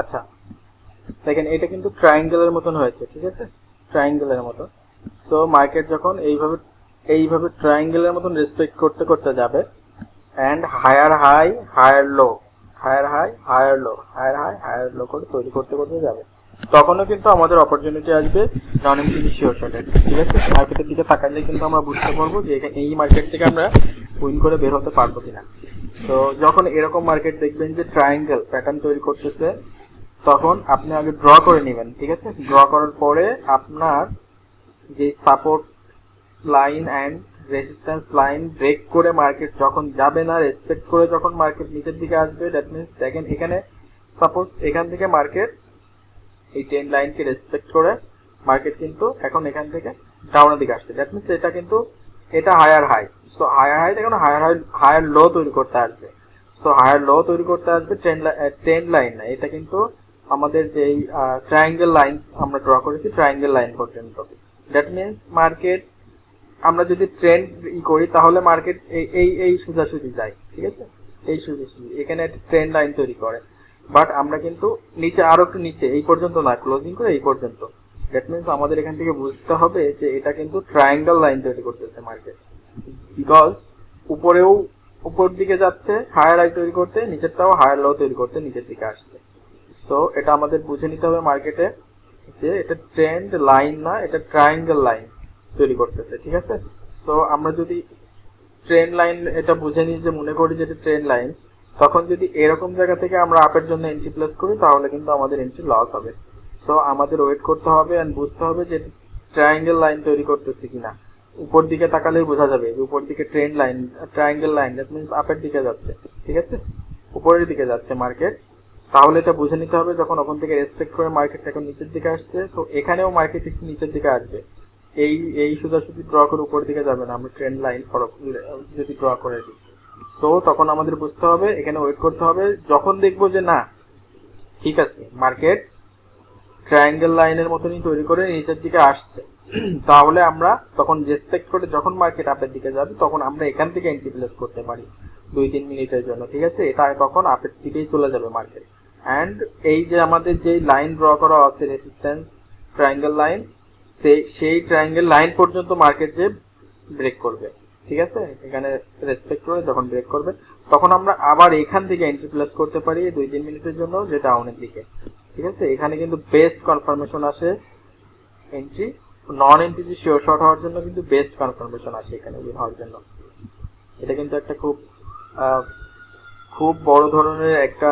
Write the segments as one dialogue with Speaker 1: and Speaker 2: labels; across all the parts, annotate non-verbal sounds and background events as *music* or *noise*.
Speaker 1: আচ্ছা। দেখেন, এটা কিন্তু ট্রায়াঙ্গেলের মতন হয়েছে, ঠিক আছে? ট্রায়াঙ্গেলের মতো। সো মার্কেট যখন এইভাবে এইভাবে ট্রায়াঙ্গেলের মতন রেসপেক্ট করতে করতে যাবে and higher high higher low higher high higher low higher high higher low করে তৈরি করতে করতে যাবে। তখনও কিন্তু আমাদের অপরচুনিটি আসবে নন এমপিজি শিওর শটের ঠিক আছে? মার্কেটের দিকে তাকালে কিন্তু আমরা বুঝতে পারব যে এখানে এই মার্কেট থেকে আমরা উইন করে বের হতে পারব কিনা। তো যখন এরকম মার্কেট দেখবেন যে ট্রায়াঙ্গেল প্যাটার্ন তৈরি করতেছে তখন আপনি আগে ড্র করে নেবেন, ঠিক আছে? ড্র করার পরে আপনার যে support line and resistance line break করে মার্কেট যখন যাবে না রেসপেক্ট করে যখন মার্কেট নিচের দিকে আসবে দ্যাট মিনস দেখেন এখানে সাপোজ এখান থেকে মার্কেট এই টেন লাইনকে রেসপেক্ট করে মার্কেট কিন্তু এখন এখান থেকে ডাউনের দিকে আসছে। দ্যাট মিনস এটা কিন্তু, এটা higher high so higher high থেকে হায়ার হাই হায়ার লো তৈরি করতে আসবে। সো হায়ার লো তৈরি করতে আসবে ট্রেন ট্রেন লাইন না এটা কিন্তু আমাদের যেই ট্রায়াঙ্গেল লাইন আমরা ড্র করেছি ট্রায়াঙ্গেল লাইন পর্যন্ত। দ্যাট মিনস মার্কেট আমরা যদি ট্রেন্ড ই করি, তাহলে মার্কেট এই এই এই সোজাসুজি যায়, ঠিক আছে? এই সোজাসুজি, এখানে একটা ট্রেন্ড লাইন তৈরি করে। বাট আমরা কিন্তু নিচে, আরও একটু নিচে, এই পর্যন্ত না ক্লোজিং করে এই পর্যন্ত। দ্যাট মিনস আমাদের এখান থেকে বুঝতে হবে যে এটা কিন্তু ট্রায়াঙ্গেল লাইন তৈরি করতেছে মার্কেট বিকজ উপরেও, উপর দিকে যাচ্ছে হায়ার হাই তৈরি করতে, নিচেরটাও হায়ার লো তৈরি করতে, নিচের দিকে আসছে। সো এটা আমাদের বুঝে নিতে হবে মার্কেটে যে এটা ট্রেন্ড লাইন না, এটা ট্রায়াঙ্গেল লাইন তৈরি করতেছে, ঠিক আছে? সো আমরা যদি ট্রেন লাইন এটা বুঝে নিই যে, মনে করি যে এটা ট্রেন লাইন তখন যদি এরকম জায়গা থেকে আমরা আপের জন্য এন্ট্রি প্লেস করি, তাহলে কিন্তু আমাদের এন্ট্রি লস হবে। সো আমাদের ওয়েট করতে হবে এন্ড বুঝতে হবে যে ট্রায়াঙ্গেল লাইন তৈরি করতেছে কিনা। উপর দিকে তাকালেই বোঝা যাবে যে, উপর দিকে trend line triangle line that means আপের দিকে যাচ্ছে, ঠিক আছে? উপরের দিকে যাচ্ছে মার্কেট তাহলে এটা বুঝে নিতে হবে যখন ওখান থেকে রেসপেক্ট করে মার্কেটটা এখন নিচের দিকে আসছে। সো এখানেও মার্কেট একটু নিচের দিকে আসবে। এই এই সোজাসুজি ড্র করে উপর দিকে যাবে না। আমরা ট্রেন্ড লাইন ফলো যদি ড্র করে দিই। সো তখন আমাদের বুঝতে হবে, এখানে ওয়েট করতে হবে। যখন দেখব যে না, ঠিক আছে মার্কেট ট্রায়াঙ্গেল লাইনের মতনই তৈরি করে নিচের দিকে আসছে। *clears throat* তাহলে আমরা তখন রেসপেক্ট করে যখন মার্কেট আপের দিকে যাবে, তখন আমরা এখান থেকে এন্ট্রি প্লেস করতে পারি। দুই, তিন মিনিটের জন্য, ঠিক আছে? এটা তখন আপের দিকেই চলে যাবে মার্কেট অ্যান্ড এই যে আমাদের যে লাইন ড্র করা আছে রেসিস্ট্যান্স ট্রায়াঙ্গেল লাইন সেই সেই ট্রায়াঙ্গেল লাইন পর্যন্ত মার্কেট যে ব্রেক করবে। ঠিক আছে? এখানে রেসপেক্ট করে যখন ব্রেক করবে, তখন আমরা আবার এখান থেকে এন্ট্রি প্লেস করতে পারি দুই তিন মিনিটের জন্য যে ডাউনের দিকে। ঠিক আছে? এখানে কিন্তু বেস্ট কনফার্মেশন আসে এন্ট্রি নন এন্ট্রি যে শিওর শর্ট হওয়ার জন্য কিন্তু বেস্ট কনফার্মেশন আসে এখানে উইন হওয়ার জন্য। এটা কিন্তু একটা খুব খুব বড় ধরনের একটা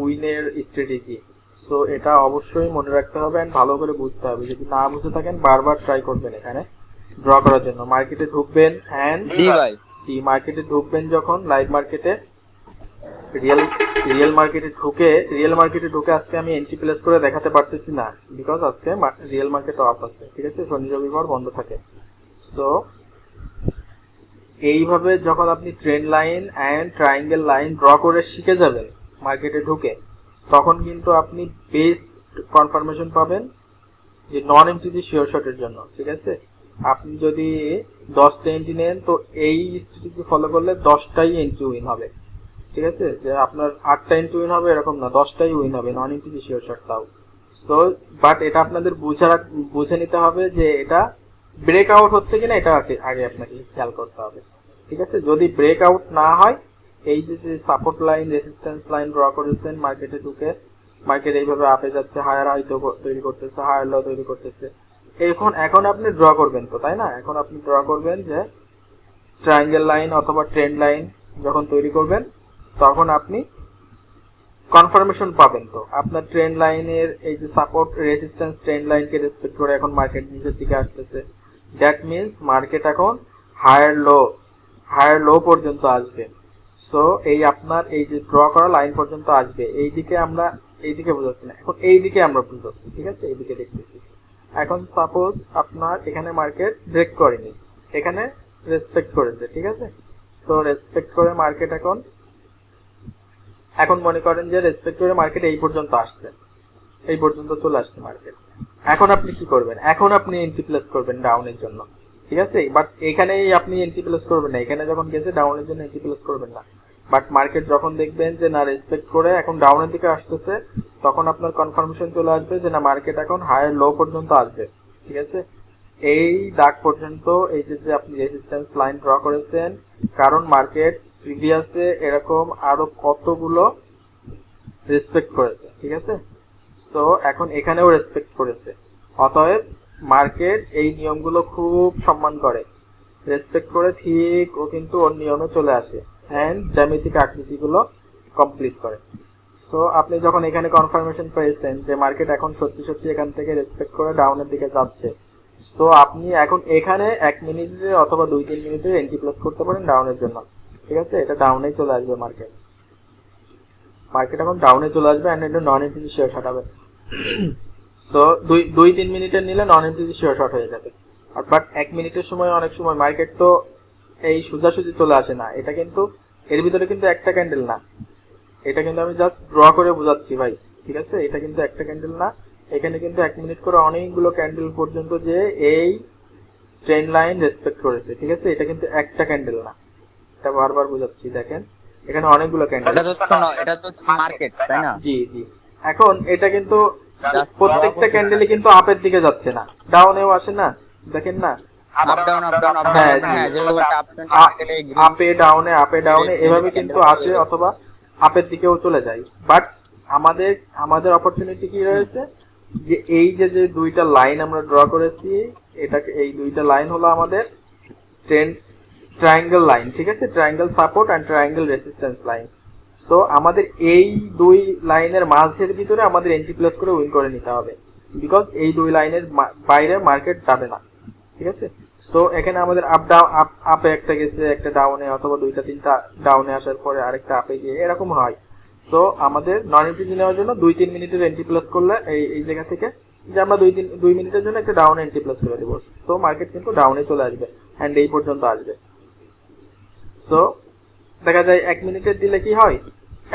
Speaker 1: উইনের স্ট্র্যাটেজি। সো এটা অবশ্যই মনে রাখতে হবে এন্ড ভালো করে বুঝতে হবে। যদি না বুঝে থাকেন বারবার ট্রাই করবেন এখানে। ড্র করার জন্য। মার্কেটে ঢুকবেন অ্যান্ড
Speaker 2: জি ভাই।
Speaker 1: জি মার্কেটে ঢুকবেন যখন লাইভ মার্কেটে রিয়েল রিয়েল মার্কেটে ঢুকে রিয়েল মার্কেটে ঢুকে আজকে আমি এন্ট্রি প্লেস করে দেখাতে পারতেছি না। বিকজ আজকে রিয়েল মার্কেট অফ আছে। ঠিক আছে? শনি রবিবার বন্ধ থাকে। সো এইভাবে যখন আপনি trend line and triangle line draw করে শিখে যাবেন মার্কেটে ঢুকে, তখন কিন্তু আপনি বেস্ট কনফার্মেশন পাবেন যে নন এমটিজি শিওর শটের জন্য, ঠিক আছে? আপনি যদি দশটা এন্ট্রি নেন, তো এই স্ট্র্যাটেজি ফলো করলে দশটাই এন্ট্রি উইন হবে, ঠিক আছে? যে আপনার আটটা এন্ট্রি উইন হবে এরকম না, দশটাই উইন হবে নন এমটিজি শিওর শট তাও। সো বাট এটা আপনাদের বুঝে বুঝে নিতে হবে যে এটা ব্রেক আউট হচ্ছে কিনা, এটা আগে আপনাকে খেয়াল করতে হবে, ঠিক আছে? যদি ব্রেক আউট না হয় এই যে যে support line resistance line draw করেছেন মার্কেটে ঢুকে মার্কেট এইভাবে আপে যাচ্ছে হায়ার হাই তৈরি করতেছে হায়ার লো তৈরি করতেছে। এখন এখন আপনি ড্র করবেন তো, তাই না? এখন আপনি ড্র করবেন যে ট্রায়াঙ্গেল লাইন অথবা ট্রেন্ড লাইন যখন তৈরি করবেন, তখন আপনি কনফার্মেশন পাবেন তো। আপনার ট্রেন্ড লাইনের এই যে সাপোর্ট রেসিস্ট্যান্স ট্রেন্ড লাইনকে রেসপেক্ট করে এখন মার্কেট নিচের দিকে আসতেছে। দ্যাট মিনস মার্কেট এখন হায়ার লো হায়ার লো পর্যন্ত আসবে। সো এই আপনার এই যে ড্র করা লাইন পর্যন্ত আসবে এই দিকে আমরা এই দিকে বোঝাচ্ছি না। এখন এই দিকে আমরা বুঝাচ্ছি, ঠিক আছে? এই দিকে দেখতেছি। এখন সাপোজ আপনার এখানে মার্কেট ব্রেক করেনি। এখানে রেসপেক্ট করেছে, ঠিক আছে? সো রেসপেক্ট করে মার্কেট এখন এখন মনে করেন যে রেসপেক্ট করে মার্কেট এই পর্যন্ত আসছে। এই পর্যন্ত চলে আসছে মার্কেট এখন আপনি কি করবেন? এখন আপনি এন্ট্রি প্লেস করবেন ডাউনের জন্য। ঠিক আছে? বাট এখানেই আপনি এন্ট্রি প্লেস করবেন না। এখানে যখন গেছে ডাউনের জন্য এন্ট্রি প্লেস করবেন না। বাট মার্কেট যখন দেখবেন যে, না রেসপেক্ট করে এখন ডাউনের দিকে আসতেছে, তখন আপনার কনফার্মেশন চলে আসবে যে, না মার্কেট এখন হায়ার লো পর্যন্ত আসবে। ঠিক আছে? এই দাগ পর্যন্ত এই যে আপনি রেসিস্ট্যান্স লাইন ড্র করেছেন, কারণ মার্কেট প্রিভিয়াসে এরকম আরও কতগুলো রেসপেক্ট করেছে। ঠিক আছে? সো এখন এখানেও রেসপেক্ট করেছে। অতএব মার্কেট এই নিয়মগুলো খুব সম্মান করে। রেসপেক্ট করে ঠিক ও কিন্তু ওর নিয়মে চলে আসে। অ্যান্ড জ্যামিতিক আকৃতিগুলো কমপ্লিট করে। সো আপনি যখন এখানে কনফার্মেশন পেয়েছেন যে মার্কেট এখন সত্যি সত্যি এখান থেকে রেসপেক্ট করে ডাউনের দিকে যাচ্ছে সো আপনি এখন এখানে এক মিনিটে অথবা দুই, তিন মিনিটে এন্ট্রি প্লাস করতে পারেন ডাউনের জন্য। ঠিক আছে? এটা ডাউনে চলে আসবে মার্কেট। মার্কেট এখন ডাউনে চলে আসবে অ্যান্ড এটা নন এন্ট্রি শেয়ার হবে সো দুই দুই তিন মিনিটের নিলে নন এন্ট্রি শেয়ার শর্ট হয়ে যাবে। আর বাট এক মিনিটের সময় অনেক সময় মার্কেট তো এই সোজাসুজি চলে আসে না। এটা কিন্তু এর ভিতরে কিন্তু একটা ক্যান্ডেল না। এটা কিন্তু আমি জাস্ট ড্র করে বোঝাচ্ছি ভাই ঠিক আছে? এটা কিন্তু একটা ক্যান্ডেল না। এখানে কিন্তু এক মিনিট করে অনেকগুলো ক্যান্ডেল পর্যন্ত যে এই ট্রেন লাইন রেসপেক্ট করেছে ঠিক আছে? এটা কিন্তু একটা ক্যান্ডেল না। এটা বারবার বোঝাচ্ছি দেখেন। এখানে অনেকগুলো ক্যান্ডেল
Speaker 2: এটা তো এটা তো মার্কেট তাই না?
Speaker 1: জি জি। এখন এটা কিন্তু প্রত্যেকটা
Speaker 2: draw
Speaker 1: ক্যান্ডেলই কিন্তু আপের দিকে যাচ্ছে না। ডাউনেও আসে না দেখেন না।
Speaker 2: আপ ডাউন আপ ডাউন আপে আপে
Speaker 1: এভাবে কিন্তু আসে অথবা আপের দিকেও চলে যায়। বাট আমাদের আমাদের অপরচুনিটি কি রয়েছে? যে এই যে যে দুইটা লাইন আমরা ড্র করেছি এটাকে এই দুইটা লাইন হলো আমাদের ট্রেন্ড ট্রায়াঙ্গেল লাইন ঠিক আছে? Triangle support and triangle resistance line so আমাদের এই দুই লাইনের মাঝের ভিতরে আমাদের এন্ট্রি প্লেস করে উইন করে নিতে হবে। বিকজ এই দুই লাইনের বাইরে মার্কেট যাবে না। ঠিক আছে? সো এখানে আমাদের আপ ডাউন আপ আপে একটা গেছে, একটা ডাউনে অথবা দুইটা, তিনটা ডাউনে আসার পরে আরেকটা আপে গিয়ে এরকম হয়। সো আমাদের নন এন্ট্রি নেওয়ার জন্য দুই, তিন মিনিটের এন্ট্রি প্লাস করলে এই এই জায়গা থেকে যে আমরা দুই, তিন, দুই মিনিটের জন্য একটা ডাউন এন্ট্রি প্লাস করে দেবো। সো মার্কেট কিন্তু ডাউনে চলে আসবে। অ্যান্ড এই পর্যন্ত আসবে। সো দেখা যায় এক মিনিটের দিলে কি হয়?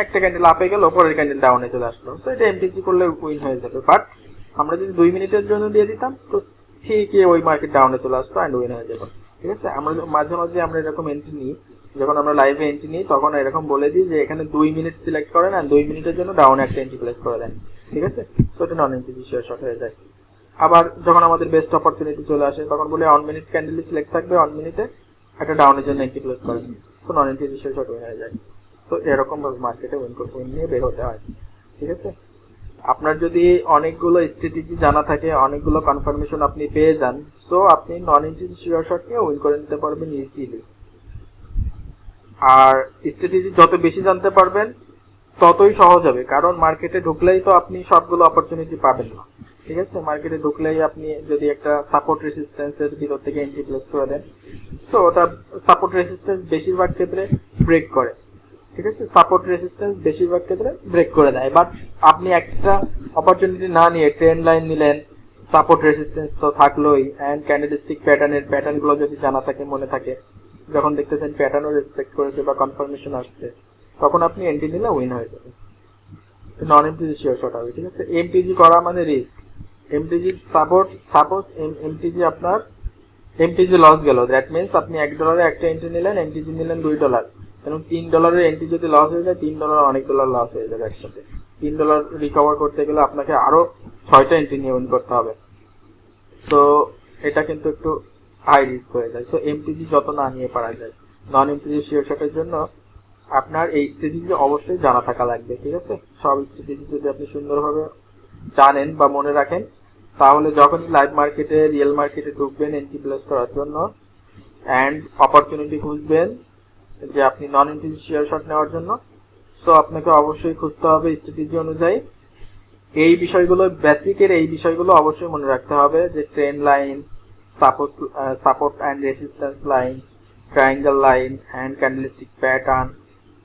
Speaker 1: একটা ক্যান্ডেল আপে গেল, পরের ক্যান্ডেল ডাউনে চলে আসলো। সো এটা এমটিজি করলে উইন হয়ে যাবে। বাট আমরা যদি দুই মিনিটের জন্য দিয়ে দিতাম, তো ঠিকই ওই মার্কেট ডাউনে চলে আসতো অ্যান্ড উইন হয়ে যেত ঠিক আছে? আমরা মাঝে মাঝে আমরা এরকম এন্ট্রি নিই, যখন আমরা লাইভে এন্ট্রি নিই, তখন এরকম বলে দিই যে, এখানে দুই মিনিট সিলেক্ট করেন আর দুই মিনিটের জন্য ডাউনে একটা এন্ট্রি প্লেস করে দেন। ঠিক আছে? সো এটা নন এন্ট্রি শেয়ার শর্ট হয়ে যায়। আবার যখন আমাদের বেস্ট অপরচুনিটি চলে আসে, তখন বলে অন মিনিট ক্যান্ডেল সিলেক্ট থাকবে অন মিনিটে একটা ডাউনের জন্য এন্ট্রি প্লেস করেন so non entry share short হয়ে যায়। সো এরকম ভাবে মার্কেটে উইন উইন নিয়ে বের হতে হয়। ঠিক আছে? আপনার যদি অনেকগুলো স্ট্র্যাটেজি জানা থাকে, অনেকগুলো কনফার্মেশন আপনি পেয়ে যান সো আপনি নন এন্ট্রি শেয়ার শর্ট নিয়ে উইন করে নিতে পারবেন ইজিলি আর স্ট্র্যাটেজি যত বেশি জানতে পারবেন, ততই সহজ হবে, কারণ মার্কেটে ঢুকলেই তো আপনি সবগুলো অপরচুনিটি পাবেন না। ঠিক আছে? মার্কেটে ঢুকলেই আপনি যদি একটা সাপোর্ট রেসিস্ট্যান্সের ভিতর থেকে এন্ট্রি প্লেস করে দেন। তো ওটা সাপোর্ট রেসিস্ট্যান্স বেশিরভাগ ক্ষেত্রে ব্রেক করে। ঠিক আছে? সাপোর্ট রেসিস্ট্যান্স বেশিরভাগ ক্ষেত্রে ব্রেক করে দেয়। বাট আপনি একটা অপরচুনিটি না নিয়ে ট্রেন্ড লাইন নিলেন সাপোর্ট রেসিস্ট্যান্স তো থাকলোই। অ্যান্ড ক্যান্ডেলস্টিক প্যাটার্নের প্যাটার্নগুলো যদি জানা থাকে, মনে থাকে, যখন দেখতেছেন প্যাটার্নও রেসপেক্ট করেছে বা কনফার্মেশন আসছে, তখন আপনি এন্ট্রি নিলে উইন হয়ে যাবে। নন এমটিজি শিওর শর্ট হবে, ঠিক আছে? এমটিজি করা মানে risk MTG support suppose MTG আপনার এমটিজি লস গেল। দ্যাট মিনস আপনি এক ডলারে একটা এন্ট্রি নিলেন এমটিজি নিলেন দুই ডলার এবং তিন ডলারের এন্ট্রি যদি লস হয়ে যায়, তিন ডলার অনেক ডলার লস হয়ে যাবে একসাথে। তিন ডলার রিকভার করতে গেলে আপনাকে আরও ছয়টা এন্ট্রি নিয়ে করতে হবে। সো এটা কিন্তু একটু হাই রিস্ক হয়ে যায়। সো এমটিজি যত না নিয়ে পারা যায়। নন এমটিজি শটের জন্য আপনার এই স্ট্র্যাটেজি অবশ্যই জানা থাকা লাগবে, ঠিক আছে? সব স্ট্র্যাটেজি যদি আপনি সুন্দরভাবে জানেন বা মনে রাখেন তাহলে যখনই লাইভ মার্কেটে রিয়েল মার্কেটে ঢুকবেন এন্ট্রি প্লেস করার জন্য অ্যান্ড অপরচুনিটি খুঁজবেন যে আপনি নন এন্ট্রি শেয়ার শট নেওয়ার জন্য সো আপনাকে অবশ্যই খুঁজতে হবে স্ট্র্যাটেজি অনুযায়ী। এই বিষয়গুলো বেসিকের এই বিষয়গুলো অবশ্যই মনে রাখতে হবে যে trend line suppose support and resistance line triangle line and candlestick pattern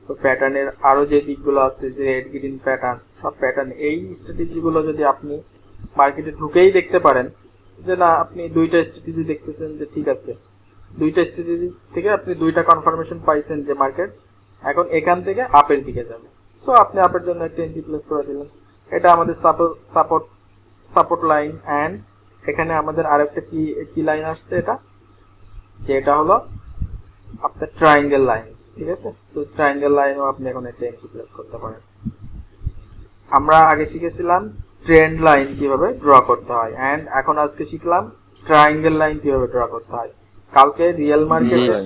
Speaker 1: তো প্যাটার্নের আরও যে দিকগুলো আছে, যে রেড গ্রিন প্যাটার্ন সব প্যাটার্ন এই স্ট্র্যাটেজিগুলো যদি আপনি মার্কেটে ঢুকেই দেখতে পারেন যে, না, আপনি দুইটা স্ট্র্যাটেজি দেখতেছেন যে ঠিক আছে। দুইটা স্ট্র্যাটেজি থেকে আপনি দুইটা কনফার্মেশন পাইছেন যে মার্কেট এখন এখান থেকে আপের দিকে যাবে। সো আপনি আপের জন্য একটা এন্ট্রি প্লেস করে দিলেন। এটা আমাদের সাপোর্ট সাপোর্ট লাইন অ্যান্ড এখানে আমাদের আরেকটা কি কি লাইন আসছে এটা যে এটা হলো আপনার ট্রায়াঙ্গেল লাইন ঠিক আছে? সো ট্রায়াঙ্গেল লাইনও আপনি এখন একটা এন্ট্রি প্লেস করতে পারেন। আমরা আগে শিখেছিলাম ট্রেন্ড লাইন কীভাবে ড্র করতে হয়? এন্ড এখন আজকে শিখলাম ট্রায়াঙ্গেল লাইন কীভাবে ড্র করতে হয়। কালকে রিয়েল মার্কেটে।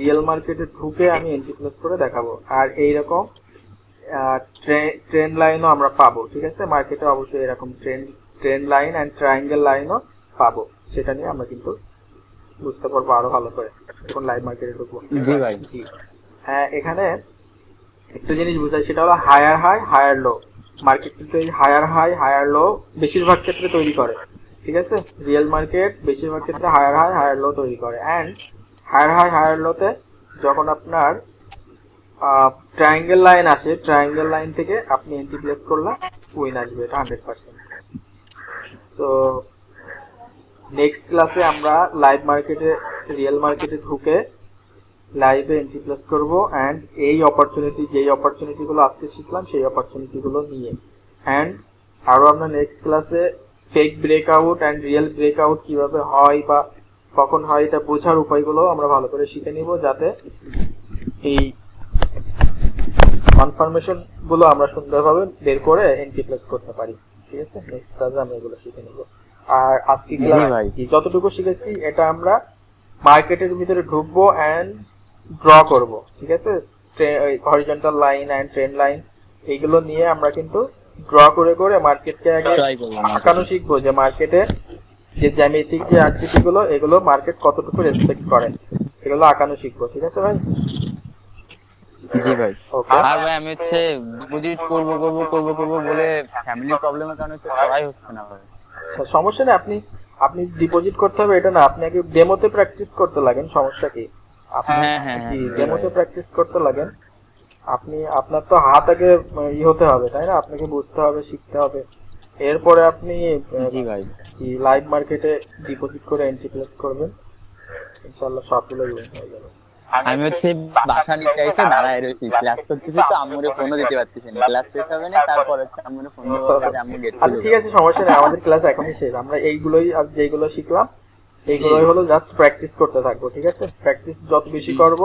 Speaker 1: রিয়েল মার্কেটে ঢুকে আমি এন্ট্রি প্লেস করে দেখাবো। আর এইরকম ট্রেন্ড লাইনও আমরা পাবো ঠিক আছে? মার্কেটে অবশ্যই এরকম trend trend line and triangle লাইনও পাবো। সেটা নিয়ে আমরা কিন্তু বুঝতে পারব আরও ভালো করে। এখন লাইভ মার্কেটে ঢুকবো।
Speaker 2: জি ভাই।
Speaker 1: জি। হ্যাঁ এখানে একটা জিনিস বোঝাই সেটা হলো higher high higher low market কিন্তু হায়ার হাই হায়ার লো বেশিরভাগ ক্ষেত্রে তৈরি করে, ঠিক আছে? রিয়েল মার্কেট বেশিরভাগ ক্ষেত্রে হায়ার হাই হায়ার লো তৈরি করে। অ্যান্ড হায়ার হাই হায়ার লোতে যখন আপনার ট্রায়াঙ্গেল লাইন আসে ট্রায়াঙ্গেল লাইন থেকে আপনি এন্ট্রি প্লেস করলে উইন আসবে, এটা হান্ড্রেড পার্সেন্ট সো নেক্সট ক্লাসে আমরা লাইভ মার্কেটে রিয়েল মার্কেটে ঢুকে লাইভে এন্ট্রি প্লেস করব অ্যান্ড এই অপরচুনিটি যেই অপরচুনিটিগুলো আজকে শিখলাম সেই অপরচুনিটিগুলো নিয়ে। অ্যান্ড আরও আমরা নেক্সট ক্লাসে fake breakout and real breakout কীভাবে হয় বা কখন হয় এটা বোঝার উপায়গুলো আমরা ভালো করে শিখে নিব যাতে এই কনফার্মেশনগুলো আমরা সুন্দরভাবে বের করে এন্ট্রি প্লেস করতে পারি। ঠিক আছে? নেক্সট ক্লাসে আমরা এগুলো শিখে নিব। আর আজকে
Speaker 2: ভাই।
Speaker 1: যতটুকু শিখেছি এটা আমরা মার্কেটের ভিতরে ঢুকবো অ্যান্ড ড্র করব ঠিক আছে? Horizontal line and trend line এগুলো নিয়ে আমরা কিন্তু ড্র করে করে মার্কেটকে আগে আঁকানো শিখব যে মার্কেটে যে জ্যামিতিক যে আকৃতি গুলো এগুলো মার্কেট কতটুকু রেসপেক্ট করে এগুলো আঁকানো শিখব ঠিক আছে ভাই?
Speaker 2: জি ভাই।
Speaker 1: ওকে
Speaker 2: আর ভাই আমি হচ্ছে ডিপোজিট করব করব করব করব বলে ফ্যামিলি প্রবলেমের কারণে হচ্ছে করাই হচ্ছে না ভাই।
Speaker 1: সমস্যা নেই আপনি আপনি ডিপোজিট করতে হবে এটা না আপনি আগে ডেমোতে প্র্যাকটিস করতে লাগেন সমস্যা কি? আপনি
Speaker 2: হ্যাঁ, হ্যাঁ, হ্যাঁ,
Speaker 1: ডেমোতে প্র্যাকটিস করতে লাগেন। আপনি আপনার তো হাত আগে ই হতে হবে তাই না? আপনাকে বুঝতে হবে শিখতে হবে। এরপরে আপনি
Speaker 2: জি ভাই।
Speaker 1: জি লাইভ মার্কেটে ডিপোজিট করে এন্ট্রি প্লেস করবেন। ইনশাআল্লাহ সবগুলোই win হয়ে যাবে।
Speaker 2: আমি হচ্ছে বাসা নিচে এসে দাঁড়ায় রয়েছি। ক্লাস করতেছি তো আম্মুরে ফোনও দিতে পারতেছি না। ক্লাস শেষ হবে না তারপর হচ্ছে আম্মুরে ফোন দেবো কাজে আম্মু গেট
Speaker 1: আচ্ছা ঠিক আছে সমস্যা নেই আমাদের ক্লাস এখনই শেষ। আমরা এইগুলোই আজ যেগুলো শিখলাম এইগুলোই হলো জাস্ট প্র্যাকটিস করতে থাকব ঠিক আছে? প্র্যাকটিস যত বেশি করব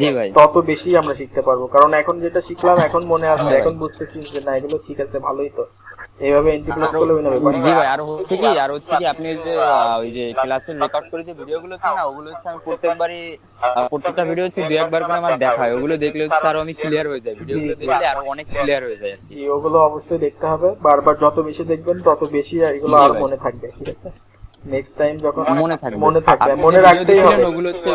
Speaker 2: জি ভাই।
Speaker 1: তত বেশি আমরা শিখতে পারব। কারণ এখন যেটা শিখলাম এখন মনে আসছে এখন বুঝতেছি যে না এগুলো ঠিক আছে ভালোই তো। এইভাবে এন্ট্রি প্লেস করলে হবে
Speaker 2: জি ভাই আর হচ্ছে কি আর হচ্ছে কি আপনি যে ওই যে ক্লাসের রেকর্ড করে যে ভিডিওগুলো আছে না ওগুলো হচ্ছে আমি প্রত্যেকবারই প্রত্যেকটা ভিডিও হচ্ছে দুই একবার করে আমার দেখা হয় ওগুলো দেখলে হচ্ছে আরও আমি ক্লিয়ার হয়ে যাই। ভিডিওগুলো দেখলে আরও অনেক ক্লিয়ার হয়ে যায় আর
Speaker 1: ওগুলো অবশ্যই দেখতে হবে। বারবার যত বেশি দেখবেন তত বেশি এগুলো আর মনে থাকবে ঠিক আছে? নেক্সট টাইম যখন
Speaker 2: মনে থাকবে।
Speaker 1: মনে থাকবে মনে রাখতেই হবে।
Speaker 2: ওগুলো হচ্ছে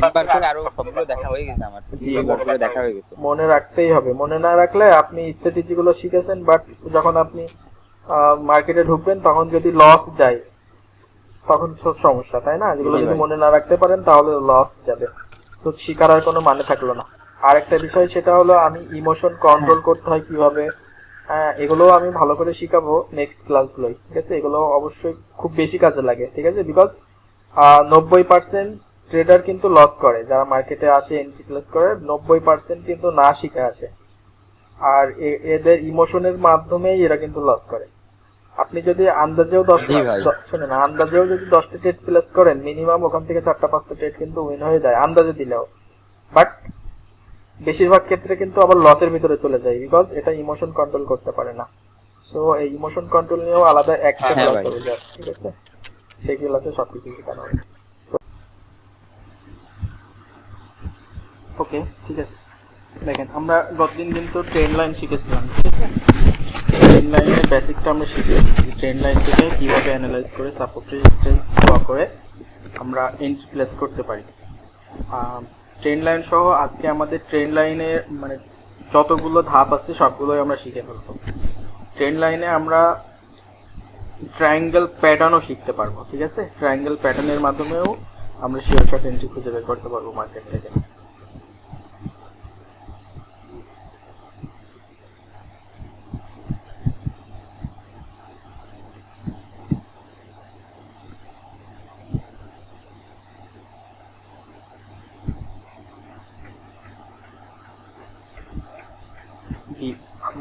Speaker 2: একবার করে আরও সবগুলো দেখা হয়ে গেছে আমার।
Speaker 1: জি,
Speaker 2: একবার করে দেখা হয়ে গেছে।
Speaker 1: মনে রাখতেই হবে। মনে না রাখলে আপনি স্ট্র্যাটেজি গুলো শিখেছেন বাট যখন আপনি মার্কেটে ঢুকবেন তখন যদি লস যায় তখন সমস্যা তাই না? যেগুলো যদি মনে না রাখতে পারেন তাহলে লস যাবে। সো শিকার আর কোনো মানে থাকল না। আরেকটা বিষয় সেটা হলো আমি ইমোশন কন্ট্রোল করতে হয় কীভাবে? এগুলো আমি ভালো করে শিখাবো নেক্সট ক্লাসগুলোই ঠিক আছে? এগুলো অবশ্যই খুব বেশি কাজে লাগে ঠিক আছে? বিকজ নব্বই পার্সেন্ট ট্রেডার কিন্তু লস করে। যারা মার্কেটে আসে এন্ট্রি প্লেস করে নব্বই পার্সেন্ট কিন্তু না শিখে আসে। আর এদের ইমোশনের মাধ্যমেই এরা কিন্তু লস করে। আপনি যদি আন্দাজেও দশটা। শুনেন আন্দাজেও যদি দশটা ট্রেড প্লেস করেন মিনিমাম ওখান থেকে চারটা পাঁচটা ট্রেড কিন্তু উইন হয়ে যায় আন্দাজে দিলেও। বাট বেশিরভাগ ক্ষেত্রে কিন্তু আবার লসের ভিতরে চলে যায় বিকজ এটা ইমোশন কন্ট্রোল করতে পারে না। সো এই ইমোশন কন্ট্রোল নিয়েও আলাদা একটা
Speaker 2: হ্যাঁ
Speaker 1: ক্লাস হবে just, ঠিক আছে? সেই ক্লাসে সবকিছু শেখানো হবে ওকে ঠিক আছে। দেখেন আমরা গতদিন কিন্তু ট্রেন লাইন শিখেছিলাম ঠিক আছে? ট্রেন লাইনের বেসিকটা আমরা শিখেছি। ট্রেন লাইন থেকে কীভাবে অ্যানালাইজ করে সাপোর্ট রেজিস্ট্যান্স ড্র করে আমরা এন্ট্রি প্লেস করতে পারি। ট্রেন লাইন সহ আজকে আমাদের ট্রেন লাইনের মানে যতগুলো ধাপ আছে সবগুলোই আমরা শিখে ফেলব। ট্রেন লাইনে আমরা ট্রায়াঙ্গেল প্যাটার্নও শিখতে পারব, ঠিক আছে? ট্রায়াঙ্গেল প্যাটার্নের মাধ্যমেও আমরা শিওর শর্ট এন্ট্রি খুঁজে বের করতে পারব মার্কেট থেকে।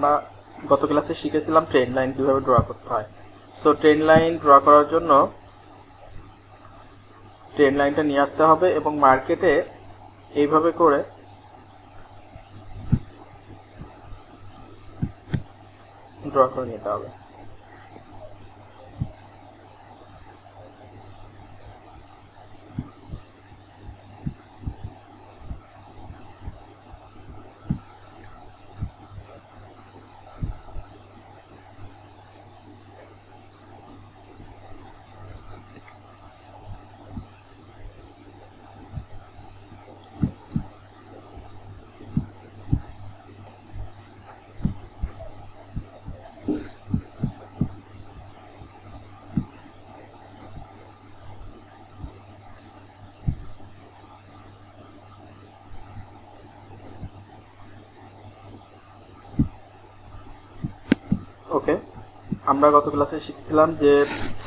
Speaker 1: আমরা গত ক্লাসে শিখেছিলাম ট্রেন লাইন কীভাবে ড্র করতে হয়। সো ট্রেন লাইন ড্র করার জন্য ট্রেন লাইনটা নিয়ে আসতে হবে এবং মার্কেটে এইভাবে করে ড্র করে নিতে হবে। ওকে, আমরা গত ক্লাসে শিখছিলাম যে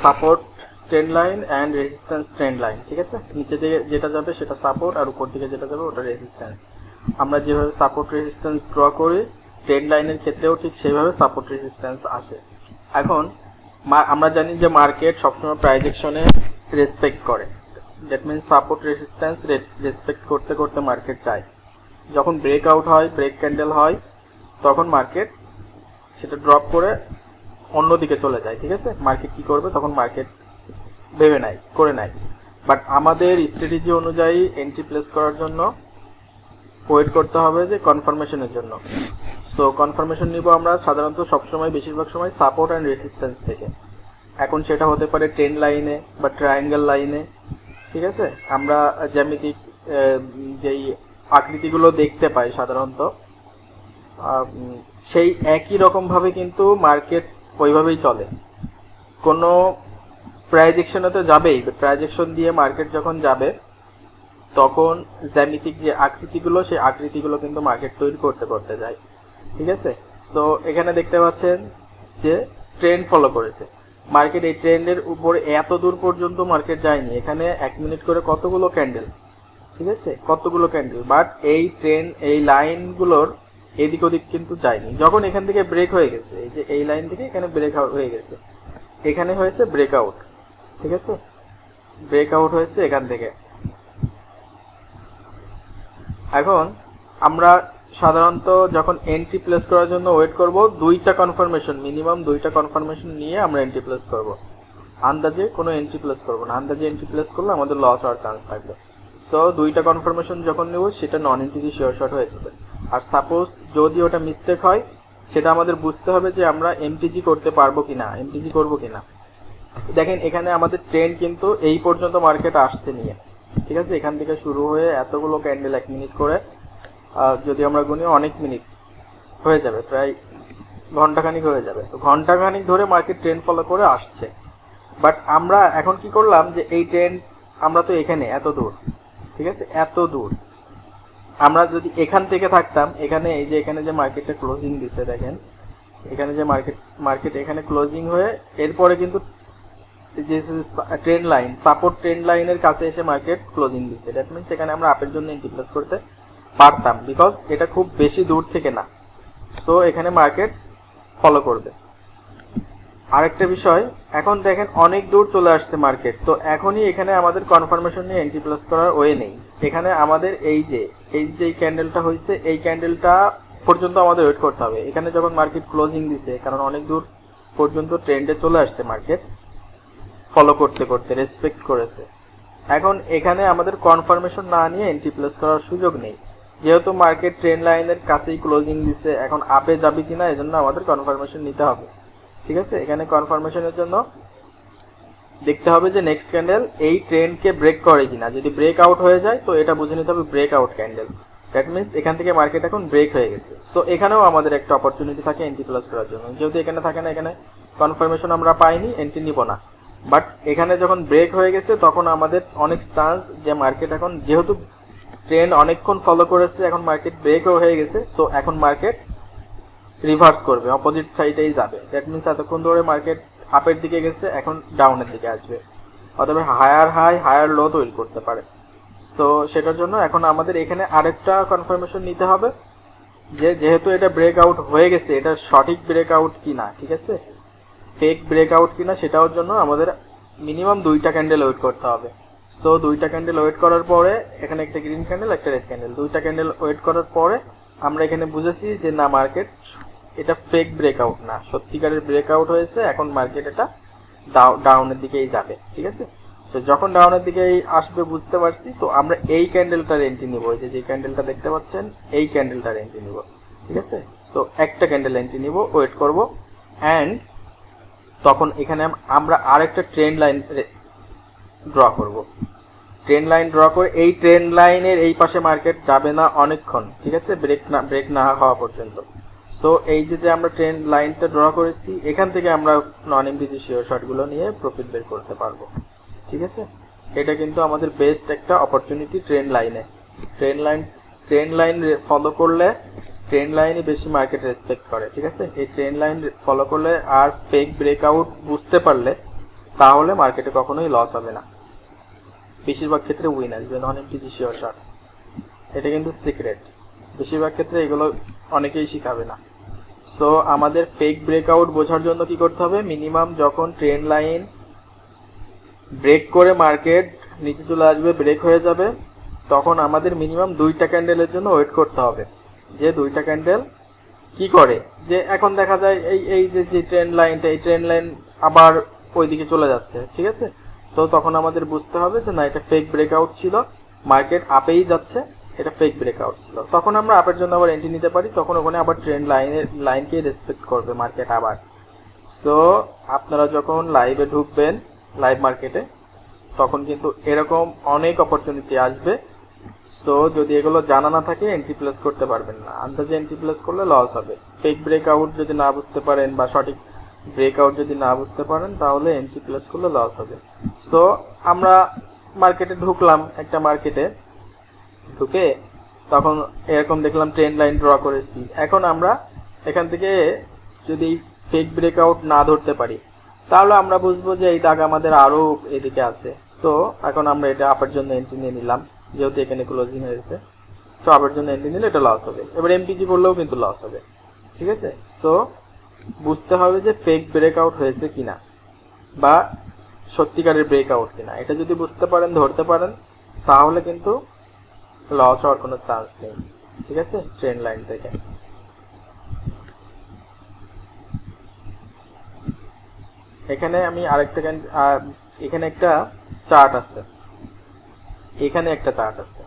Speaker 1: support trend line and resistance trend line ঠিক আছে? নিচে দিকে যেটা যাবে সেটা সাপোর্ট আর উপর দিকে যেটা যাবে ওটা রেজিস্ট্যান্স আমরা যেভাবে সাপোর্ট রেজিস্ট্যান্স ড্র করি ট্রেন লাইনের ক্ষেত্রেও ঠিক সেইভাবে সাপোর্ট রেজিস্ট্যান্স আসে। এখন আমরা জানি যে মার্কেট সবসময় প্রাইজেকশনে রেসপেক্ট করে। That means support resistance respect করতে করতে মার্কেট চায়। যখন ব্রেক আউট হয় ব্রেক ক্যান্ডেল হয়, তখন মার্কেট সেটা ড্রপ করে অন্যদিকে চলে যায়, ঠিক আছে? মার্কেট কি করবে? তখন মার্কেট ভেবে নেয়, করে নেয়। বাট আমাদের স্ট্র্যাটেজি অনুযায়ী এন্ট্রি প্লেস করার জন্য ওয়েট করতে হবে যে কনফার্মেশনের জন্য। সো কনফার্মেশন নিব আমরা সাধারণত সবসময়, বেশিরভাগ সময় সাপোর্ট অ্যান্ড রেসিস্ট্যান্স থেকে। এখন সেটা হতে পারে ট্রেন লাইনে বা ট্রায়াঙ্গেল লাইনে ঠিক আছে? আমরা জ্যামিতিক যেই আকৃতিগুলো দেখতে পাই সাধারণত সেই একই রকম ভাবে কিন্তু মার্কেট ওইভাবেই চলে। কোনো প্রাইজেকশনে তো যাবেই প্রাইজেকশন দিয়ে মার্কেট যখন যাবে, তখন জ্যামিতিক যে আকৃতিগুলো, সেই আকৃতিগুলো কিন্তু মার্কেট তৈরি করতে করতে যায়। ঠিক আছে? তো এখানে দেখতে পাচ্ছেন যে ট্রেন্ড ফলো করেছে। মার্কেট এই ট্রেন্ডের উপর এত দূর পর্যন্ত মার্কেট যায়নি। এখানে এক মিনিট করে কতগুলো ক্যান্ডেল ঠিক আছে? কতগুলো ক্যান্ডেল বাট এই ট্রেন এই লাইনগুলোর এদিক ওদিক কিন্তু যায়নি। যখন এখান থেকে ব্রেক হয়ে গেছে, এই যে এই লাইন থেকে এখানে ব্রেক হয়ে গেছে। এখানে হয়েছে ব্রেকআউট ঠিক আছে? ব্রেকআউট হয়েছে এখান থেকে। এখন আমরা সাধারণত যখন এন্ট্রি প্লেস করার জন্য ওয়েট করব, দুইটা কনফার্মেশন মিনিমাম দুইটা কনফার্মেশন নিয়ে আমরা এন্ট্রি প্লেস করব। আন্দাজে কোনো এন্ট্রি প্লেস করব না। আন্দাজে এন্ট্রি প্লেস করলে আমাদের লস হওয়ার চান্স থাকবে। সো দুইটা কনফার্মেশন যখন নেব, সেটা নন এন্ট্রি শিওর শর্ট হয়ে যাবে। আর সাপোজ যদি ওটা মিস্টেক হয়, সেটা আমাদের বুঝতে হবে যে আমরা এমটিজি করতে পারব কিনা এমটিজি করব কি না দেখেন, এখানে আমাদের ট্রেন্ড কিন্তু এই পর্যন্ত মার্কেট আসছে নিয়ে। ঠিক আছে? এখান থেকে শুরু হয়ে এতগুলো ক্যান্ডেল এক মিনিট করে যদি আমরা গুনি, অনেক মিনিট হয়ে যাবে, প্রায় ঘন্টাখানিক হয়ে যাবে। তো ঘন্টাখানিক ধরে মার্কেট ট্রেন্ড ফলো করে আসছে। বাট আমরা এখন কি করলাম যে এই ট্রেন্ড আমরা তো এখানে, এত দূর। ঠিক আছে? এত দূর। আমরা যদি এখান থেকে থাকতাম, এখানে এই যে এখানে যে মার্কেটটা ক্লোজিং দিছে দেখেন, এখানে যে মার্কেট মার্কেট এখানে ক্লোজিং হয়ে এরপরে কিন্তু যে ট্রেন লাইন সাপোর্ট ট্রেন লাইনের কাছে এসে মার্কেট ক্লোজিং দিচ্ছে দ্যাট মিনস এখানে আমরা আপের জন্য এন্ট্রি করতে পারতাম বিকজ এটা খুব বেশি দূর থেকে না। সো এখানে মার্কেট ফলো করবে। আরেকটা বিষয়, এখন দেখেন অনেক দূর চলে আসছে মার্কেট তো এখনই এখানে আমাদের কনফার্মেশন নিয়ে এন্ট্রি প্লেস করার ওয়ে নেই। এখানে আমাদের এই যে এই যে ক্যান্ডেলটা হয়েছে এই ক্যান্ডেলটা পর্যন্ত আমাদের ওয়েট করতে হবে। এখানে যখন মার্কেট ক্লোজিং দিছে, কারণ অনেক দূর পর্যন্ত ট্রেন্ডে চলে আসছে মার্কেট ফলো করতে করতে রেসপেক্ট করেছে। এখন এখানে আমাদের কনফার্মেশন না নিয়ে এন্ট্রি প্লেস করার সুযোগ নেই। যেহেতু মার্কেট ট্রেন লাইনের কাছেই ক্লোজিং দিছে, এখন আপে যাবে কিনা, এজন্য আমাদের কনফার্মেশন নিতে হবে। ঠিক আছে? এখানে কনফার্মেশনের জন্য দেখতে হবে যে নেক্সট ক্যান্ডেল এই ট্রেন্ডকে ব্রেক করে কিনা। যদি ব্রেক আউট হয়ে যায়, তো এটা বুঝে নিতে হবে break out candle that means এখান থেকে মার্কেট এখন ব্রেক হয়ে গেছে। সো এখানেও আমাদের একটা অপরচুনিটি থাকে এন্ট্রি প্লাস করার জন্য। যেহেতু এখানে থাকে না, এখানে কনফার্মেশন আমরা পাইনি এন্ট্রি নিব না। বাট এখানে যখন ব্রেক হয়ে গেছে, তখন আমাদের অনেক চান্স যে মার্কেট এখন, যেহেতু ট্রেন্ড অনেকক্ষণ ফলো করেছে, এখন মার্কেট ব্রেকও হয়ে গেছে। সো এখন মার্কেট রিভার্স করবে অপোজিট সাইডেই যাবে। দ্যাট মিনস এতক্ষণ ধরে মার্কেট আপের দিকে গেছে, এখন ডাউনের দিকে আসবে। অথবা হায়ার হাই হায়ার লো তৈরি করতে পারে। সো সেটার জন্য এখন আমাদের এখানে আরেকটা কনফার্মেশন নিতে হবে যে, যেহেতু এটা ব্রেক আউট হয়ে গেছে, এটা সঠিক ব্রেক আউট কি না ঠিক আছে? ফেক ব্রেক আউট কিনা সেটার জন্য আমাদের মিনিমাম দুইটা ক্যান্ডেল ওয়েট করতে হবে। সো দুইটা ক্যান্ডেল ওয়েট করার পরে, এখানে একটা গ্রিন ক্যান্ডেল একটা রেড ক্যান্ডেল দুইটা ক্যান্ডেল ওয়েট করার পরে, আমরা এখানে বুঝেছি যে না মার্কেট এটা ফেক ব্রেকআউট না। সত্যিকারের ব্রেকআউট হয়েছে, এখন মার্কেট এটা ডাউনের দিকেই যাবে, ঠিক আছে? সো যখন ডাউনের দিকেই আসবে বুঝতে পারছি, তো আমরা এই ক্যান্ডেলটার এন্ট্রি নিব। এই যে যে ক্যান্ডেলটা দেখতে পাচ্ছেন, এই ক্যান্ডেলটার এন্ট্রি নিব, ঠিক আছে? সো একটা ক্যান্ডেল এন্ট্রি নিব ওয়েট করব অ্যান্ড তখন এখানে আম- আমরা আরেকটা ট্রেন্ড লাইন ড্র করব। ট্রেন লাইন ড্র করে এই ট্রেন লাইনের এই পাশে মার্কেট যাবে না অনেকক্ষণ, ঠিক আছে? ব্রেক না ব্রেক না হওয়া পর্যন্ত। সো এই যে যে আমরা ট্রেন লাইনটা ড্র করেছি, এখান থেকে আমরা নন এমডিজি শিওর শর্টগুলো নিয়ে প্রফিট বের করতে পারব। ঠিক আছে? এটা কিন্তু আমাদের বেস্ট একটা অপরচুনিটি ট্রেন লাইনে trend line trend line follow করলে ট্রেন লাইনই বেশি মার্কেট রেসপেক্ট করে, ঠিক আছে? এই ট্রেন লাইন ফলো করলে আর ফেক ব্রেকআউট বুঝতে পারলে তাহলে মার্কেটে কখনোই লস হবে না। বেশিরভাগ ক্ষেত্রে উইন আসবে নন এমটিজি শিওর শট এটা কিন্তু সিক্রেট বেশিরভাগ ক্ষেত্রে এগুলো অনেকেই শিখাবে না। সো আমাদের ফেক ব্রেকআউট বোঝার জন্য কি করতে হবে? মিনিমাম যখন ট্রেন লাইন ব্রেক করে মার্কেট নিচে চলে আসবে ব্রেক হয়ে যাবে, তখন আমাদের মিনিমাম দুইটা ক্যান্ডেলের জন্য ওয়েট করতে হবে। যে দুইটা ক্যান্ডেল কি করে? যে এখন দেখা যায় এই এই যে যে ট্রেন লাইনটা এই ট্রেন লাইন আবার ওইদিকে চলে যাচ্ছে, ঠিক আছে? তো তখন আমাদের বুঝতে হবে যে না, এটা ফেক ব্রেকআউট ছিল মার্কেট আপেই যাচ্ছে। এটা ফেক ব্রেকআউট ছিল। তখন আমরা আপের জন্য আবার এন্ট্রি নিতে পারি, তখন ওখানে আবার ট্রেন্ড লাইনের লাইনকে রেসপেক্ট করবে মার্কেট আবার। সো আপনারা যখন লাইভে ঢুকবেন লাইভ মার্কেটে তখন কিন্তু এরকম অনেক অপরচুনিটি আসবে। সো যদি এগুলো জানা না থাকে এন্ট্রি প্লেস করতে পারবেন না। আন্দাজে এন্ট্রি প্লেস করলে লস হবে। ফেক ব্রেকআউট যদি না বুঝতে পারেন বা সঠিক ব্রেকআউট যদি না বুঝতে পারেন, তাহলে এন্ট্রি প্লেস করলে লস হবে। সো আমরা মার্কেটে ঢুকলাম একটা মার্কেটে ঢুকে তখন এরকম দেখলাম ট্রেন লাইন ড্র করেছি। এখন আমরা এখান থেকে যদি ফেক ব্রেকআউট না ধরতে পারি, তাহলে আমরা বুঝব যে এই দাগ আমাদের আরও এদিকে আছে। সো এখন আমরা এটা আপার জন্য এন্ট্রি নিয়ে নিলাম, যেহেতু এখানে ক্লোজিং হয়েছে। সো আপার জন্য এন্ট্রি নিলে এটা লস হবে। এবার এমপিজি করলেও কিন্তু লস হবে। ঠিক আছে? সো বুঝতে হবে যে ফেক ব্রেকআউট হয়েছে কিনা, বা সত্যিকারের ব্রেকআউট কিনা। এটা যদি বুঝতে পারেন, ধরতে পারেন, তাহলে কিন্তু লস হওয়ার কোনো চান্স নেই, ঠিক আছে? ট্রেন লাইন থেকে। এখানে আমি আরেকটা এখানে একটা চার্ট আছে। এখানে একটা চার্ট আছে।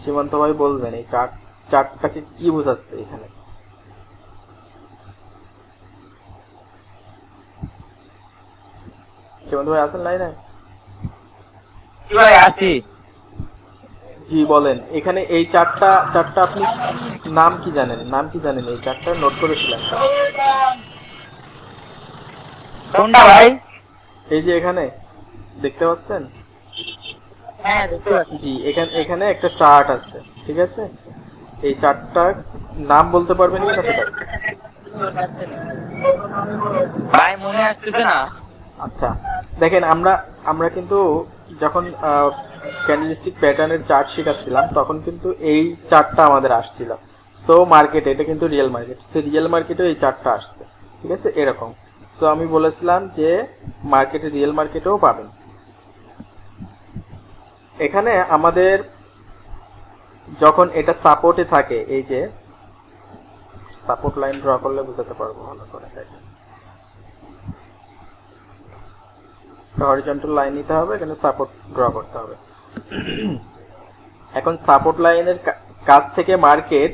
Speaker 1: সীমান্ত ভাই বলবেন এই চার্ট চার্টটাকে কি বোঝাচ্ছে এখানে? সীমান্ত ভাই আছেন লাইনে
Speaker 2: আছি?
Speaker 1: জি বলেন এখানে এই চারটা চারটা আপনি নাম কি জানেন? নাম কি জানেন? এই চারটা নোট করেছিলেন
Speaker 2: কোনটা ভাই?
Speaker 1: এই যে এখানে দেখতে পাচ্ছেন?
Speaker 2: হ্যাঁ দেখতে পাচ্ছি।
Speaker 1: জি এখানে এখানে একটা চার্ট আছে ঠিক আছে? এই চার্টটা নাম বলতে পারবেন কি না সেটা?
Speaker 2: ভাই মনে আসতেছে না।
Speaker 1: আচ্ছা দেখেন আমরা আমরা কিন্তু যখন ক্যান্ডেলিস্টিক প্যাটার্নের চার্ট শেখাচ্ছিলাম, তখন কিন্তু এই চার্টটা আমাদের আসছিল। সো মার্কেটে এটা কিন্তু রিয়েল মার্কেট সে রিয়েল মার্কেটেও এই চার্টটা আসছে, ঠিক আছে? এরকম। সো আমি বলেছিলাম যে মার্কেটে রিয়েল মার্কেটেও পাবেন। এখানে আমাদের যখন এটা সাপোর্টে থাকে, এই যে সাপোর্ট লাইন ড্র করলে বুঝাতে পারব, ভালো করে হরিজন্টাল লাইন নিতে হবে, এখানে সাপোর্ট ড্র করতে হবে। এখন সাপোর্ট লাইনের কাছ থেকে মার্কেট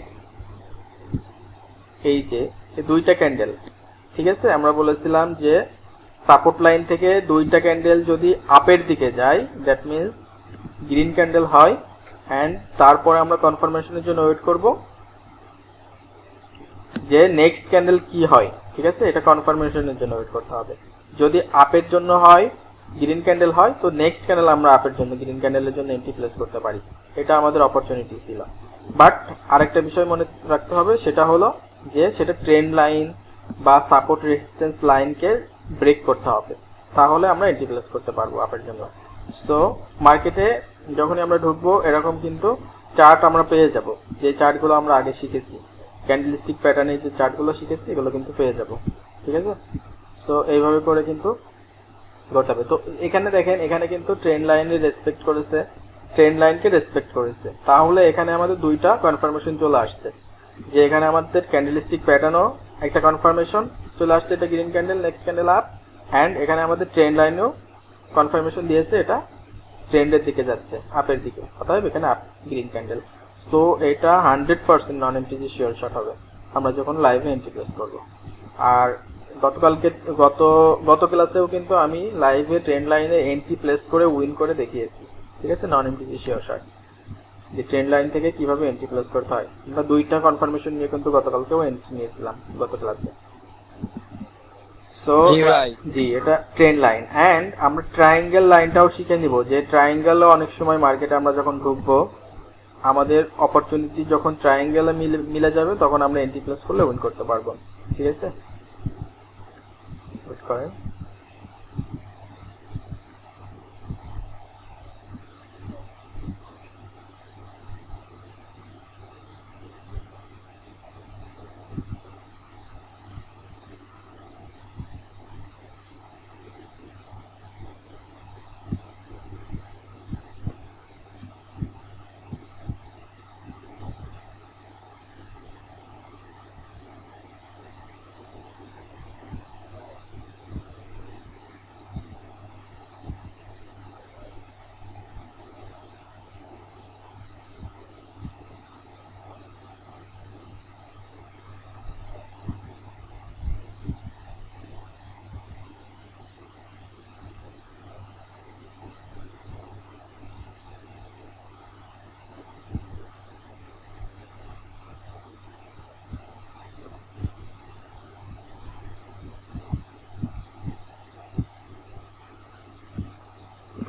Speaker 1: এই যে দুইটা ক্যান্ডেল ঠিক আছে? আমরা বলেছিলাম যে সাপোর্ট লাইন থেকে দুইটা ক্যান্ডেল যদি আপের দিকে যায় দ্যাট মিন্স গ্রিন ক্যান্ডেল হয় অ্যান্ড তারপরে আমরা কনফার্মেশনের জন্য ওয়েট করব যে নেক্সট ক্যান্ডেল কি হয়, ঠিক আছে? এটা কনফার্মেশনের জন্য ওয়েট করতে হবে। যদি আপের জন্য হয় গ্রিন ক্যান্ডেল হয়, তো নেক্সট ক্যান্ডেল আমরা আপের জন্য গ্রিন ক্যান্ডেলের জন্য এন্ট্রি প্লেস করতে পারি। এটা আমাদের অপরচুনিটি ছিল। বাট আরেকটা বিষয় মনে রাখতে হবে, সেটা হলো যে সেটা ট্রেন্ড লাইন বা সাপোর্ট রেজিস্ট্যান্স লাইনকে ব্রেক করতে হবে। তাহলে আমরা এন্ট্রি প্লেস করতে পারব আপের জন্য। সো মার্কেটে যখনই আমরা ঢুকবো, এরকম কিন্তু চার্ট আমরা পেয়ে যাব। যে চার্টগুলো আমরা আগে শিখেছি। ক্যান্ডেলিস্টিক প্যাটার্নের যে চার্টগুলো শিখেছি, এগুলো কিন্তু পেয়ে যাব। ঠিক আছে? সো এইভাবে করে কিন্তু হবে তো এখানে দেখেন, এখানে কিন্তু ট্রেন লাইনে রেসপেক্ট করেছে। ট্রেন লাইনকে রেসপেক্ট করেছে। তাহলে এখানে আমাদের দুইটা কনফার্মেশন চলে আসছে। যে এখানে আমাদের ক্যান্ডেলস্টিক প্যাটার্নও একটা কনফার্মেশন চলে আসছে, এটা green candle next candle up and এখানে আমাদের ট্রেন্ড লাইনেও কনফার্মেশন দিয়েছে, এটা ট্রেন্ডের দিকে যাচ্ছে আপের দিকে। অতএব এখানে আপ গ্রিন ক্যান্ডেল সো এটা hundred percent non MTG sure shot হবে। আমরা যখন লাইভে এন্ট্রি করব। আর গতকালকে গত গত ক্লাসেও কিন্তু আমি লাইভে ট্রেন্ড লাইনে এন্ট্রি প্লেস করে উইন করে দেখিয়েছি। ঠিক আছে? নন এমটিজি শিওর শট যে ট্রেন্ড লাইন থেকে কীভাবে এন্ট্রি প্লেস করতে হয়। আমরা দুইটা কনফার্মেশন নিয়ে কিন্তু গতকালকেও এন্ট্রি নিয়েছিলাম গত ক্লাসে সো
Speaker 2: জি
Speaker 1: এটা ট্রেন্ড লাইন অ্যান্ড আমরা ট্রায়াঙ্গেল লাইনটাও শিখে নিব। যে ট্রায়াঙ্গেলও অনেক সময় মার্কেটে আমরা যখন ঢুকবো আমাদের অপরচুনিটি যখন ট্রায়াঙ্গেলে মিলে মিলে যাবে তখন আমরা এন্ট্রি প্লেস করলে উইন করতে পারব। ঠিক আছে? করেন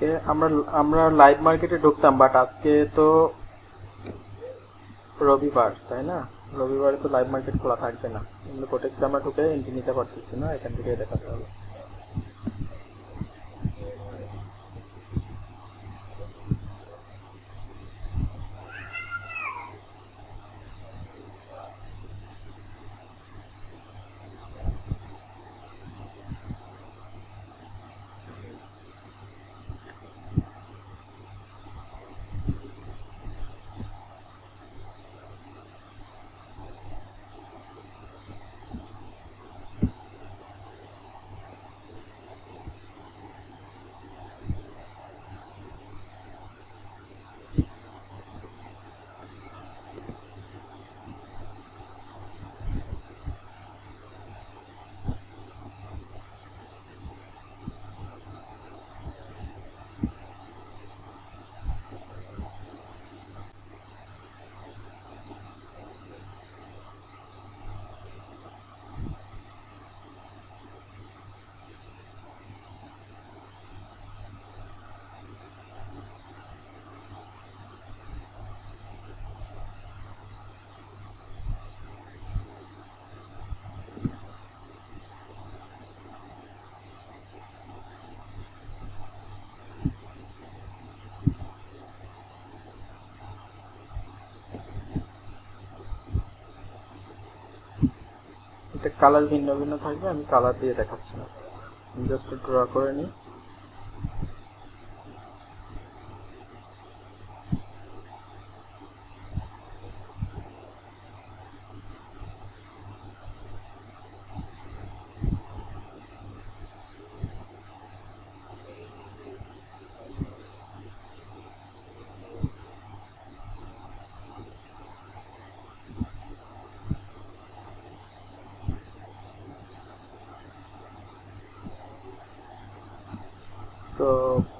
Speaker 1: ওকে আমরা আমরা লাইভ মার্কেটে ঢুকতাম বাট আজকে তো রবিবার, তাই না? রবিবারে তো লাইভ মার্কেট খোলা থাকবে না। কিন্তু কোটেক্সে আমরা ঢুকে এন্ট্রি নিতে পারতেছি না, এখান থেকে দেখাতে হবে। এটা কালার ভিন্ন ভিন্ন থাকবে আমি কালার দিয়ে দেখাচ্ছি না। জাস্ট ড্র করে নিই। সো